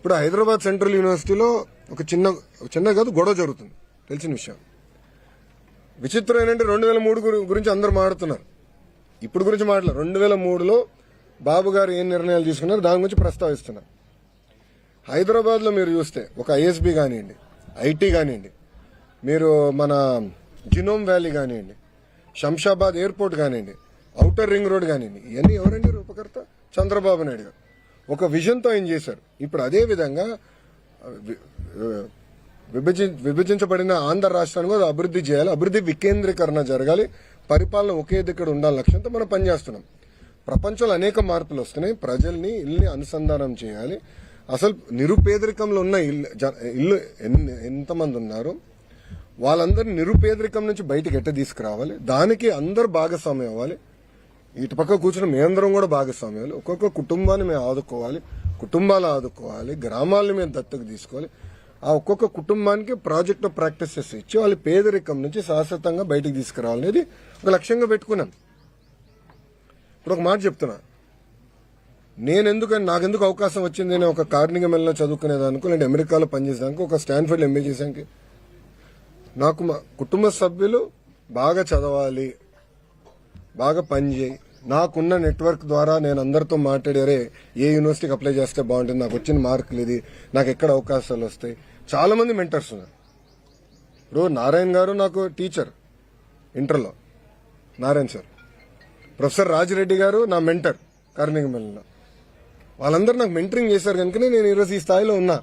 ఇప్పుడు హైదరాబాద్ సెంట్రల్ యూనివర్సిటీలో ఒక చిన్న చిన్న కాదు గొడవ జరుగుతుంది. తెలిసిన విషయం. విచిత్రం ఏంటంటే రెండు వేల మూడు గురించి అందరూ మాట్లాడుతున్నారు. ఇప్పుడు గురించి మాట్లాడారు రెండు వేల మూడులో బాబు గారు ఏం నిర్ణయాలు తీసుకున్నారు? దాని గురించి ప్రస్తావిస్తున్నారు. హైదరాబాద్లో మీరు చూస్తే ఒక ఐఎస్బి కానివ్వండి ఐటీ కానివ్వండి మీరు మన జినోమ్ వ్యాలీ కానివ్వండి శంషాబాద్ ఎయిర్పోర్ట్ కానివ్వండి ఔటర్ రింగ్ రోడ్ కానివ్వండి ఇవన్నీ ఎవరండి రూపకర్త చంద్రబాబు నాయుడు గారు. ఒక విజన్తో ఆయన చేశారు? ఇప్పుడు అదే విధంగా విభజి- విభజించబడిన ఆంధ్ర రాష్ట్రాన్ని కూడా అభివృద్ధి చేయాలి అభివృద్ధి వికేంద్రీకరణ జరగాలి పరిపాలన ఒకే దగ్గర ఉండాలి లక్ష్యంతో మనం పనిచేస్తున్నాం. ప్రపంచంలో అనేక మార్పులు వస్తున్నాయి ప్రజల్ని ఇల్లుని అనుసంధానం చేయాలి. అసలు నిరుపేదరికంలో ఉన్న ఇల్లు జ- ఇల్లు ఎంతమంది ఉన్నారు? వాళ్ళందరినీ నిరుపేదరికం నుంచి బయటకు ఎట్ట తీసుకురావాలి? దానికి అందరు భాగస్వామ్యం అవ్వాలి. ఇటు పక్క కూర్చుని మేమందరం కూడా భాగస్వామ్యాలు. ఒక్కొక్క కుటుంబాన్ని మేము ఆదుకోవాలి కుటుంబాలు ఆదుకోవాలి గ్రామాలను మేము దత్తకు తీసుకోవాలి. ఆ ఒక్కొక్క కుటుంబానికి ప్రాజెక్ట్ ప్రాక్టీసెస్ ఇచ్చి వాళ్ళ పేదరికం నుంచి శాశ్వతంగా బయటకు తీసుకురావాలనేది ఒక లక్ష్యంగా పెట్టుకున్నాను ఇప్పుడు ఒక మాట చెప్తున్నా. నేను ఎందుకు నాకెందుకు అవకాశం వచ్చింది నేను ఒక కార్నిగం వెళ్ళిన చదువుకునేదానికి లేదంటే అమెరికాలో పనిచేసేదానికి ఒక స్టాన్ఫర్డ్ ఎంబీ చేసానికి నాకు మా కుటుంబ సభ్యులు బాగా చదవాలి బాగా పనిచేయి. నాకున్న నెట్వర్క్ ద్వారా నేను అందరితో మాట్లాడారే ఏ యూనివర్సిటీకి అప్లై చేస్తే బాగుంటుంది నాకు వచ్చిన మార్కులు ఇది నాకు ఎక్కడ అవకాశాలు వస్తాయి. చాలా మంది మెంటర్స్ ఉన్నారు. ఇప్పుడు నారాయణ గారు నాకు టీచర్ ఇంటర్లో. నారాయణ సార్. ప్రొఫెసర్ రాజిరెడ్డి గారు నా మెంటర్ కార్మికమల్లిలో వాళ్ళందరూ నాకు మెంటరింగ్ చేశారు కనుకనే నేను ఈరోజు ఈ స్థాయిలో ఉన్నా.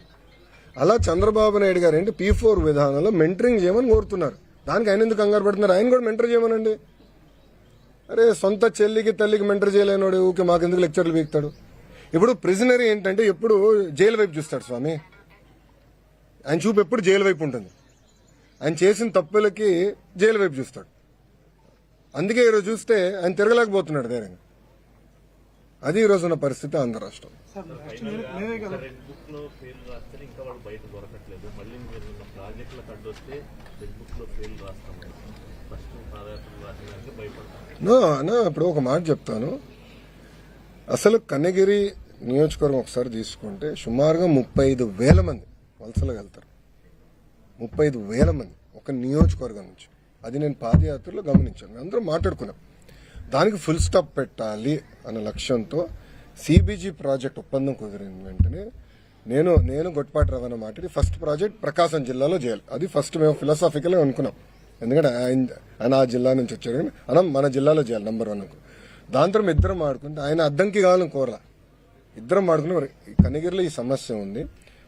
అలా చంద్రబాబు నాయుడు గారు ఏంటి పీ ఫోర్ విధానంలో మెంటరింగ్ చేయమని కోరుతున్నారు. దానికి ఆయన ఎందుకు కంగారు పడుతున్నారు? ఆయన కూడా మెంటర్ చేయమనండి. అరే సొంత చెల్లికి తల్లికి మెంటర్ చేయలేనోడు ఊకే మాకెందుకు లెక్చర్లు వీక్తాడు ఇప్పుడు ప్రిజనరీ ఏంటంటే ఎప్పుడు జైలు వైపు చూస్తాడు స్వామి. ఆయన చూపు ఎప్పుడు జైలు వైపు ఉంటుంది. ఆయన చేసిన తప్పులకి జైలు వైపు చూస్తాడు. అందుకే ఈరోజు చూస్తే ఆయన తిరగలేకపోతున్నాడు ధైర్యంగా. అది ఈ రోజు ఉన్న పరిస్థితి ఆంధ్ర రాష్ట్రం. మళ్ళీ ప్రాజెక్టులకు బుక్లో ఫెయిల్ రాస్తాం. నో అన్న ఇప్పుడు ఒక మాట చెప్తాను. అసలు కన్నగిరి నియోజకవర్గం ఒకసారి తీసుకుంటే సుమారుగా ముప్పై ఐదు వేల మంది వలసలకు వెళ్తారు. ముప్పై ఐదు వేల మంది ఒక నియోజకవర్గం నుంచి. అది నేను పాదయాత్రలో గమనించాను. అందరూ మాట్లాడుకున్నాం. దానికి ఫుల్ స్టాప్ పెట్టాలి అన్న లక్ష్యంతో సిబిజీ ప్రాజెక్ట్ ఒప్పందం కుదిరిన వెంటనే. నేను నేను గొట్పాటి రవాణా మాట్లాడి ఫస్ట్ ప్రాజెక్ట్ ప్రకాశం జిల్లాలో చేయాలి. అది ఫస్ట్ మేము ఫిలాసాఫికల్గా అనుకున్నాం. ఎందుకంటే ఆయన ఆయన ఆ జిల్లా నుంచి వచ్చాడు కానీ మనం మన జిల్లాలో చేయాలి నంబర్ వన్ దాంతో ఇద్దరం ఆడుకుంటే ఆయన అద్దంకి కావాలని కోరలా. ఇద్దరం ఆడుకుని కనగిరిలో ఈ ఈ సమస్య ఉంది.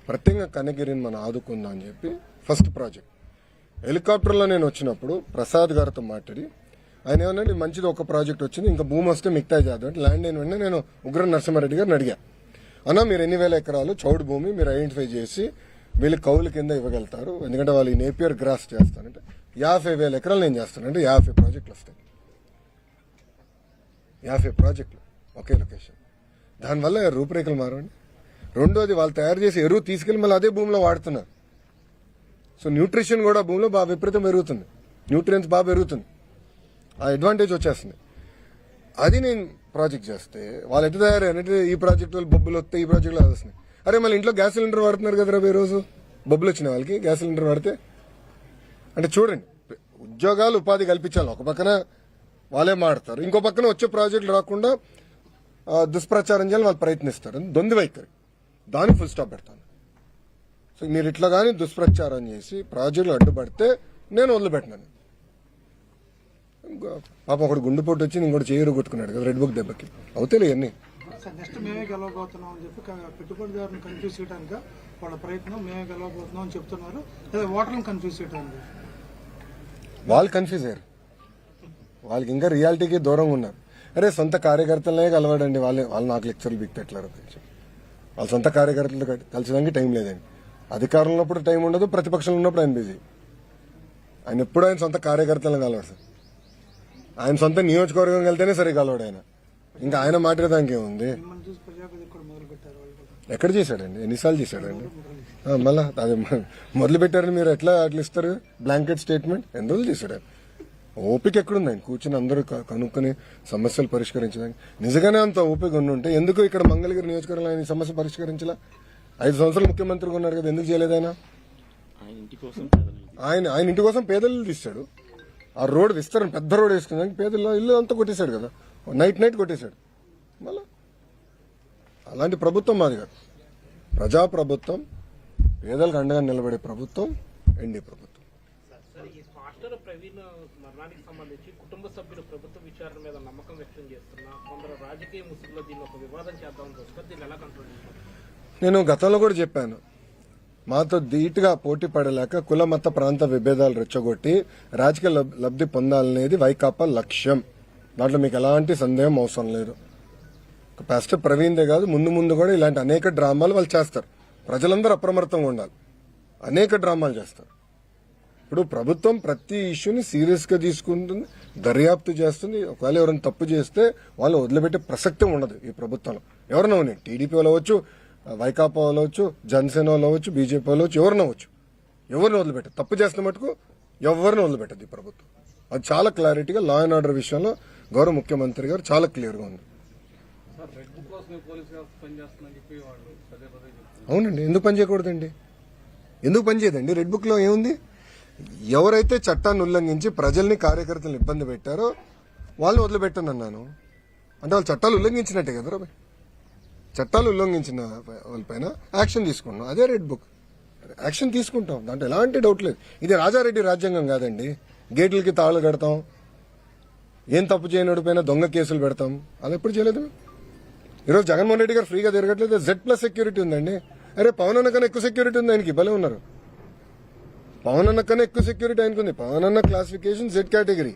ప్రత్యేకంగా కనగిరిని మనం ఆదుకుందాం అని చెప్పి ఫస్ట్ ప్రాజెక్ట్ హెలికాప్టర్లో నేను వచ్చినప్పుడు ప్రసాద్ గారితో మాట్లాడి ఆయన ఏమన్నా మంచిది ఒక ప్రాజెక్ట్ వచ్చింది ఇంకా భూమి వస్తే మిగతా చేద్దాం అంటే ల్యాండ్ అయిన వెంటనే నేను ఉగ్ర నరసింహారెడ్డి గారిని అడిగా. అన్న మీరు ఎన్ని వేల ఎకరాలు చౌడు భూమి మీరు ఐడెంటిఫై చేసి వీళ్ళు కౌలు కింద ఇవ్వగలుగుతారు. ఎందుకంటే వాళ్ళు ఈ నేపియర్ గ్రాస్ చేస్తానంటే యాభై వేల ఎకరాలు నేను చేస్తానంటే యాభై ప్రాజెక్టులు వస్తాయి. యాభై ప్రాజెక్టులు ఒకే లొకేషన్. దానివల్ల రూపురేఖలు మారండి రెండోది వాళ్ళు తయారు చేసి ఎరువు తీసుకెళ్ళి మళ్ళీ అదే భూమిలో వాడుతున్నారు. సో న్యూట్రిషన్ కూడా భూమిలో బాగా విపరీతం పెరుగుతుంది. న్యూట్రియన్స్ బాగా పెరుగుతుంది. ఆ అడ్వాంటేజ్ వచ్చేస్తుంది. అది నేను ప్రాజెక్ట్ చేస్తే వాళ్ళు ఎటు తయారు ఈ ప్రాజెక్ట్ వాళ్ళు బొబ్బులు వస్తాయి ఈ ప్రాజెక్టులు అది వస్తున్నాయి అరే మళ్ళీ ఇంట్లో గ్యాస్ సిలిండర్ వాడుతున్నారు కదా ఈ రోజు? బొబ్బులు వచ్చిన వాళ్ళకి గ్యాస్ సిలిండర్ వాడితే అంటే చూడండి ఉద్యోగాలు ఉపాధి కల్పించాలి. ఒక పక్కన వాళ్ళే మాడతారు ఇంకో పక్కన వచ్చే ప్రాజెక్టులు రాకుండా దుష్ప్రచారం చేయాలని వాళ్ళు ప్రయత్నిస్తారు. దొంది వైఖరి. దానికి ఫుల్ స్టాప్ పెడతాను. సో మీరు ఇట్లా కానీ దుష్ప్రచారం చేసి ప్రాజెక్టులు అడ్డుపడితే నేను వదిలిపెట్టినాను. పాప పాపం ఒకటి గుండెపోటు వచ్చి ఇంకోటి చేయరు కొట్టుకున్నాడు కదా రెడ్ బుక్ దెబ్బకి. అవుతాయి ఇవన్నీ నెక్స్ట్ మేమే గెలవబోతున్నాం అని చెప్పి పెట్టుబడిదారుని కన్ఫ్యూజ్ చేయడానికి వాళ్ళ ప్రయత్నం మేమే గెలవబోతున్నాం అని చెప్తున్నారు. లేదా ఓటర్లను కన్ఫ్యూజ్ చేయడానికి వాళ్ళు కన్ఫ్యూజ్ అయ్యారు. వాళ్ళకి ఇంకా రియాలిటీకి దూరంగా ఉన్నారు. అరే సొంత కార్యకర్తలనే కలవడండి. వాళ్ళే వాళ్ళు నాకు లెక్చర్లు బిక్ పెట్టలేరు వాళ్ళ సొంత కార్యకర్తలు కలిసడానికి టైం లేదండి. అధికారంలో ఉన్నప్పుడు టైం ఉండదు ప్రతిపక్షంలో ఉన్నప్పుడు ఆయన బిజీ ఆయన ఎప్పుడు ఆయన సొంత కార్యకర్తలను కలవాడు సార్. ఆయన సొంత నియోజకవర్గం వెళ్తేనే సరే కలవాడు ఆయన. ఇంకా ఆయన మాట్లాడడానికి ఏముంది. ఎక్కడ చేశాడండి? ఎన్నిసార్లు చేశాడండి? మళ్ళా అది మొదలు పెట్టారని మీరు ఎట్లా అట్లా ఇస్తారు బ్లాంకెట్ స్టేట్మెంట్ చేశాడు ఆయన? ఓపిక ఎక్కడుంది? ఆయన కూర్చుని అందరూ కనుక్కొని సమస్యలు పరిష్కరించడానికి. నిజంగానే అంత ఓపిక ఉంటే ఎందుకు ఇక్కడ మంగళగిరి నియోజకవర్గంలో ఆయన సమస్య పరిష్కరించలా? ఐదు సంవత్సరాలు ముఖ్యమంత్రిగా ఉన్నారు కదా ఎందుకు చేయలేదు ఆయన? ఆయన ఇంటి కోసం పేదలు ఆయన ఆయన ఇంటి కోసం పేదలు తీస్తాడు ఆ రోడ్ విస్తరణ పెద్ద రోడ్ వేసుకున్నాక పేదల ఇల్లు అంతా కొట్టేశాడు కదా. నైట్ నైట్ కొట్టేశాడు. మళ్ళా? అలాంటి ప్రభుత్వం మాది కాదు. ప్రజా ప్రభుత్వం పేదలకు అండగా నిలబడే ప్రభుత్వం ఎన్డీ ప్రభుత్వం. సార్ ఈ మాస్టర్ ప్రవీణ్ మరణానికి సంబంధించి కుటుంబ సభ్యులు ప్రభుత్వ విచారణ మీద నమ్మకం వ్యక్తం చేస్తున్నా కొందరు రాజకీయ ముసుగులో దీన్ని ఒక వివాదం చేద్దామని చూస్తారు. దీన్ని ఎలా కంట్రోల్ చేస్తారు? నేను గతంలో కూడా చెప్పాను. మాతో ధీటుగా పోటీ పడలేక కుల మత ప్రాంత విభేదాలు రెచ్చగొట్టి రాజకీయ లబ్- లబ్ధి పొందాలనేది వైకాపా లక్ష్యం. దాంట్లో మీకు ఎలాంటి సందేహం అవసరం లేదు. పాస్టర్ ప్రవీణ్దే కాదు ముందు ముందు కూడా ఇలాంటి అనేక డ్రామాలు వాళ్ళు చేస్తారు. ప్రజలందరూ అప్రమత్తంగా ఉండాలి. అనేక డ్రామాలు చేస్తారు. ఇప్పుడు ప్రభుత్వం ప్రతి ఇష్యూని సీరియస్గా తీసుకుంటుంది దర్యాప్తు చేస్తుంది. ఒకవేళ ఎవరైనా తప్పు చేస్తే వాళ్ళు వదిలిపెట్టే ప్రసక్తి ఉండదు ఈ ప్రభుత్వంలో. ఎవరైనా ఉన్నాయి టీడీపీ వాళ్ళు అవ్వచ్చు వైకాపా వాళ్ళు అవ్వచ్చు జనసేన వాళ్ళు అవ్వచ్చు బీజేపీ వాళ్ళు అవ్వచ్చు ఎవరిని అవ్వచ్చు. ఎవరిని వదిలిపెట్టదు? తప్పు చేస్తున్న మటుకు ఎవరిని వదిలిపెట్టదు ఈ ప్రభుత్వం. అది చాలా క్లారిటీగా లా అండ్ ఆర్డర్ విషయంలో గౌరవ ముఖ్యమంత్రి గారు చాలా క్లియర్గా ఉంది. అవునండి ఎందుకు పని చేయకూడదండి? ఎందుకు పని చేయదండి? రెడ్ బుక్లో ఏముంది? ఎవరైతే చట్టాన్ని ఉల్లంఘించి ప్రజల్ని కార్యకర్తలను ఇబ్బంది పెట్టారో వాళ్ళు వదిలిపెట్టను అన్నాను. అంటే వాళ్ళు చట్టాలు ఉల్లంఘించినట్టే కదా రాబాయ్ చట్టాలు ఉల్లంఘించిన వాళ్ళపైన యాక్షన్ తీసుకున్నాం. అదే రెడ్ బుక్ యాక్షన్ తీసుకుంటాం. దాంట్లో ఎలాంటి డౌట్ లేదు. ఇది రాజారెడ్డి రాజ్యాంగం కాదండి. గేట్లకి తాళు కడతాం. ఏం తప్పు చేయనోడిపైన దొంగ కేసులు పెడతాం. అలా ఎప్పుడు చేయలేదు? మేము. ఈరోజు జగన్మోహన్ రెడ్డి గారు ఫ్రీగా తిరగట్లేదు. జెడ్ ప్లస్ సెక్యూరిటీ ఉందండి. అరే పవన్ అన్న కన్నా ఎక్కువ సెక్యూరిటీ ఉంది ఆయనకి. భలే ఉన్నారు. పవన్ అన్న కన్నా ఎక్కువ సెక్యూరిటీ ఆయనకు ఉంది పవన్ అన్న classification Z category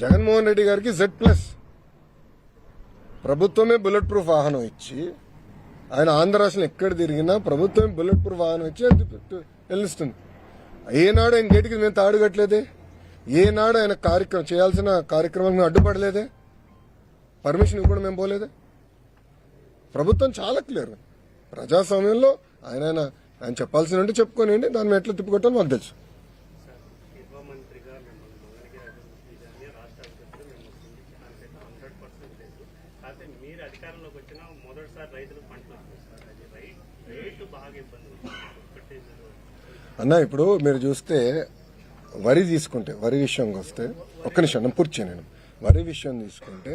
Jaganmohan Reddy గారికి జెడ్ ప్లస్ ప్రభుత్వమే బుల్లెట్ ప్రూఫ్ వాహనం ఇచ్చి ఆయన ఆంధ్ర రాష్ట్రం ఎక్కడ తిరిగినా ప్రభుత్వమే బుల్లెట్ ప్రూఫ్ వాహనం ఇచ్చి వెళ్ళిస్తుంది. ఏనాడు ఆయన గేటుకి మేము తాడుగట్లేదే ఏనాడు ఆయన కార్యక్రమం చేయాల్సిన కార్యక్రమాలకు మేము అడ్డుపడలేదే? పర్మిషన్ ఇవ్వకుండా మేము పోలేదే? ప్రభుత్వం చాలా క్లియర్. ప్రజాస్వామ్యంలో ఆయన ఆయన చెప్పాల్సినంటే చెప్పుకోనివ్వండి దాన్ని ఎట్లా తిప్పుకొట్టాలో మాకు తెలుసు. అన్న ఇప్పుడు మీరు చూస్తే వరి తీసుకుంటే వరి విషయంకి వస్తే ఒక్క నిమిషం పూర్తి నేను. వరి విషయం తీసుకుంటే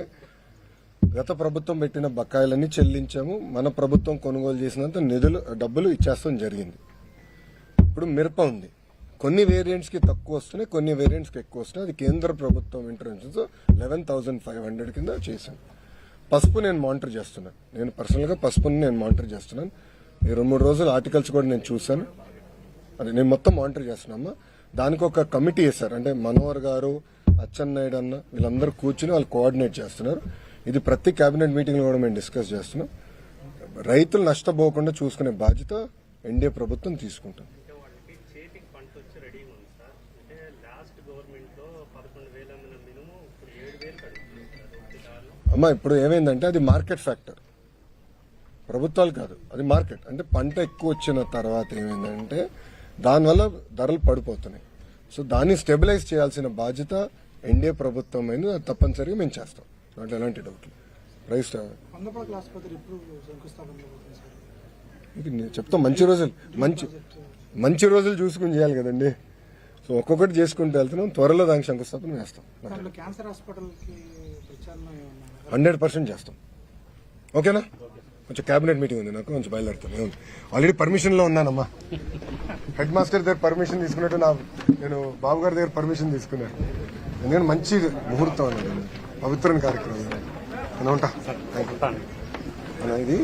గత ప్రభుత్వం పెట్టిన బకాయిలన్నీ చెల్లించాము. మన ప్రభుత్వం కొనుగోలు చేసినంత నిధులు డబ్బులు ఇచ్చేస్తాం జరిగింది. ఇప్పుడు మిరప ఉంది. కొన్ని వేరియంట్స్కి తక్కువ వస్తున్నాయి కొన్ని వేరియంట్స్కి ఎక్కువ వస్తున్నాయి. అది కేంద్ర ప్రభుత్వం interventions eleven thousand five hundred కింద చేశాను పసుపు నేను మానిటర్ చేస్తున్నాను. నేను పర్సనల్గా పసుపుని నేను మానిటర్ చేస్తున్నాను. ఈ రెండు మూడు రోజులు ఆర్టికల్స్ కూడా నేను చూశాను. అది నేను మొత్తం మానిటర్ చేస్తున్నామా దానికి ఒక కమిటీ వేశారు. అంటే మనోహర్ గారు అచ్చెన్నాయుడు అన్న వీళ్ళందరూ కూర్చుని వాళ్ళు కోఆర్డినేట్ చేస్తున్నారు. ఇది ప్రతి కేబినెట్ మీటింగ్లో కూడా మేము డిస్కస్ చేస్తున్నాం. రైతులు నష్టపోకుండా చూసుకునే బాధ్యత ఎన్డీఏ ప్రభుత్వం తీసుకుంటాం అమ్మా ఇప్పుడు ఏమైందంటే అది మార్కెట్ ఫ్యాక్టర్ ప్రభుత్వాలు కాదు అది మార్కెట్ అంటే పంట ఎక్కువ వచ్చిన తర్వాత ఏమైందంటే దానివల్ల ధరలు పడిపోతున్నాయి. సో దాన్ని స్టెబిలైజ్ చేయాల్సిన బాధ్యత ఎన్డీఏ ప్రభుత్వం అయింది అది తప్పనిసరిగా మేము చేస్తాం. దాంట్లో ఎలాంటి డౌట్ లేదు ప్రైస్ ఇది నేను చెప్తాం మంచి రోజులు మంచి మంచి రోజులు చూసుకుని చేయాలి కదండి. సో ఒక్కొక్కటి చేసుకుంటూ వెళ్తున్నాం త్వరలో దానికి శంకుస్థాపన ప్రచారం హండ్రెడ్ పర్సెంట్ చేస్తాం. ఓకేనా? కొంచెం క్యాబినెట్ మీటింగ్ ఉంది నాకు కొంచెం బయలుదేరుతాను. ఆల్రెడీ పర్మిషన్లో ఉన్నానమ్మా. హెడ్ మాస్టర్ దగ్గర పర్మిషన్ తీసుకున్నట్టు నా నేను బాబు గారి దగ్గర పర్మిషన్ తీసుకున్నాను. ఎందుకంటే మంచి ముహూర్తం అన్నది. పవిత్రమైన కార్యక్రమం. నేను ఉంటా? Thank you. అన్న, ఇది